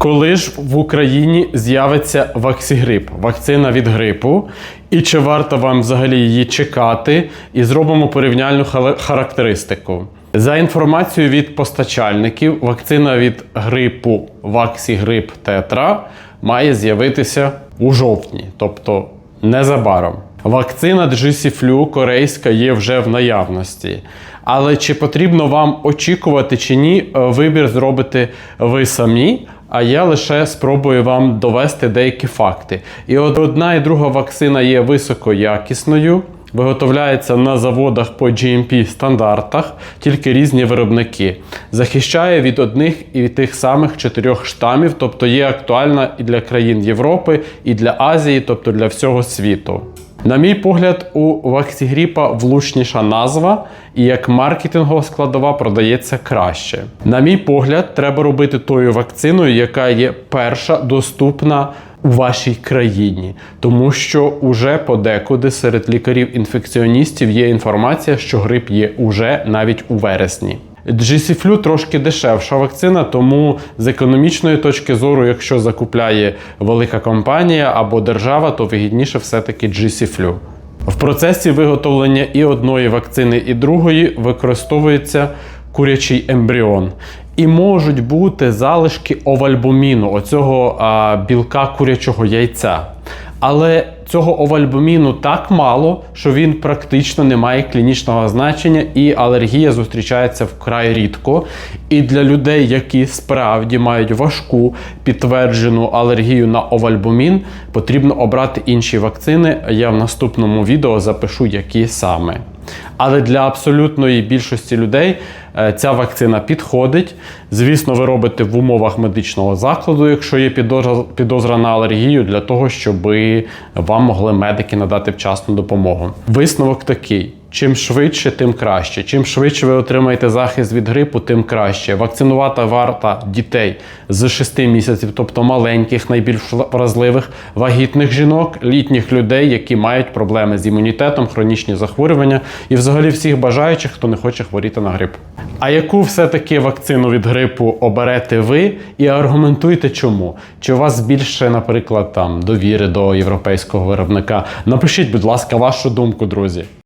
Коли ж в Україні з'явиться ваксігрип, вакцина від грипу, і чи варто вам взагалі її чекати? І зробимо порівняльну характеристику. За інформацією від постачальників, вакцина від грипу Ваксігрип Тетра має з'явитися у жовтні, тобто незабаром. Вакцина Джисіфлю корейська є вже в наявності. Але чи потрібно вам очікувати чи ні, е, вибір зробите ви самі. А я лише спробую вам довести деякі факти. І одна і друга вакцина є високоякісною, виготовляється на заводах по GMP стандартах, тільки різні виробники. Захищає від одних і від тих самих чотирьох штамів, тобто є актуальна і для країн Європи, і для Азії, тобто для всього світу. На мій погляд, у Ваксігріпа влучніша назва і як маркетингова складова продається краще. На мій погляд, треба робити тою вакциною, яка є перша доступна у вашій країні, тому що уже подекуди серед лікарів-інфекціоністів є інформація, що грип є уже навіть у вересні. GC-Flu трошки дешевша вакцина, тому з економічної точки зору, якщо закупляє велика компанія або держава, то вигідніше все-таки GC-Flu. В процесі виготовлення і одної вакцини, і другої використовується курячий ембріон. І можуть бути залишки овальбуміну, оцього а, білка курячого яйця. Але цього овальбуміну так мало, що він практично не має клінічного значення, і алергія зустрічається вкрай рідко. І для людей, які справді мають важку підтверджену алергію на овальбумін, потрібно обрати інші вакцини. Я в наступному відео запишу, які саме. Але для абсолютної більшості людей ця вакцина підходить. Звісно, ви робите в умовах медичного закладу, якщо є підозра на алергію, для того, щоб вам могли медики надати вчасну допомогу. Висновок такий. Чим швидше, тим краще. Чим швидше ви отримаєте захист від грипу, тим краще. Вакцинувати варта дітей з 6 місяців, тобто маленьких, найбільш вразливих, вагітних жінок, літніх людей, які мають проблеми з імунітетом, хронічні захворювання і взагалі всіх бажаючих, хто не хоче хворіти на грип. А яку все-таки вакцину від грипу оберете ви і аргументуйте чому? Чи у вас більше, наприклад, там довіри до європейського виробника? Напишіть, будь ласка, вашу думку, друзі.